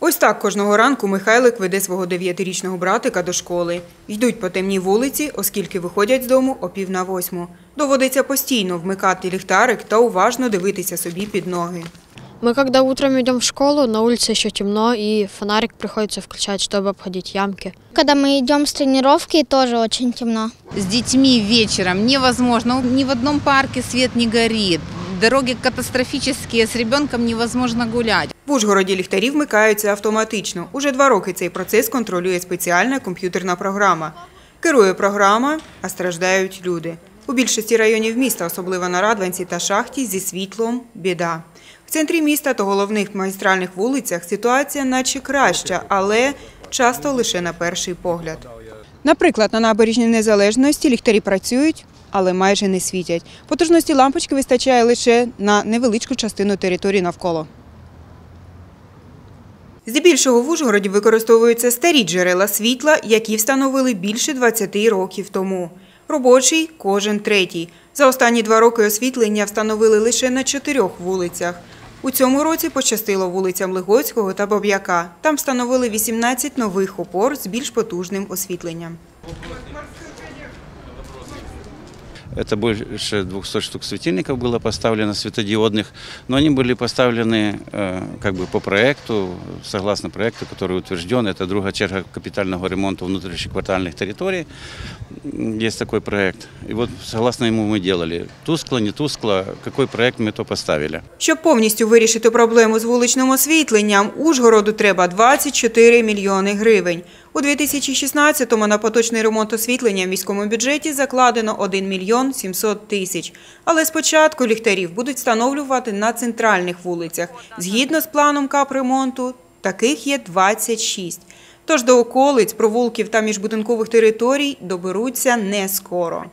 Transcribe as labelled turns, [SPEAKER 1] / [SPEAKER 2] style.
[SPEAKER 1] Ось так кожного ранку Михайлик веде свого дев'ятирічного братика до школи. Йдуть по темній вулиці, оскільки виходять з дому о пів на восьму. Доводиться постійно вмикати ліхтарик та уважно дивитися собі під ноги.
[SPEAKER 2] Мы когда утром идем в школу, на улице еще темно, и фонарик приходится включать, чтобы обходить ямки.
[SPEAKER 3] Когда мы идем с тренировки, тоже очень темно.
[SPEAKER 4] С детьми вечером невозможно. Ни в одном парке свет не горит. Дороги катастрофические, с ребенком невозможно гулять.
[SPEAKER 1] В Ужгороді ліхтарі вмикаються автоматично. Уже два роки цей процес контролює спеціальна комп'ютерна програма. Керує програма, а страждають люди. У більшості районів міста, особливо на Радванці та Шахті, зі світлом – біда. В центрі міста та головних магістральних вулицях ситуація наче краща, але часто лише на перший погляд. Наприклад, на набережній Незалежності ліхтарі працюють, але майже не світять. Потужності лампочки вистачає лише на невеличку частину території навколо. Здебільшого в Ужгороді використовуються старі джерела світла, які встановили більше 20 років тому. Робочий – кожен третій. За останні два роки освітлення встановили лише на чотирьох вулицях. У цьому році пощастило вулицям Лигоцького та Боб'яка. Там встановили 18 нових опор з більш потужним освітленням.
[SPEAKER 5] Это больше 200 штук светильников было поставлено светодиодных, но они были поставлены э, как бы по проекту, согласно проекту, который утвержден. Это другая черга капитального ремонта внутрішньоквартальных территорий. М, Есть такой проект. И вот согласно ему мы делали. Тускло, не тускло, какой проект мы то поставили.
[SPEAKER 1] Щоб повністю вирішити проблему з вуличним освітленням, Ужгороду треба 24 мільйони гривень. У 2016-му на поточний ремонт освітлення в міському бюджеті закладено 1 мільйон 700 тисяч. Але спочатку ліхтарів будуть встановлювати на центральних вулицях. Згідно з планом капремонту, таких є 26. Тож до околиць, провулків та міжбудинкових територій доберуться не скоро.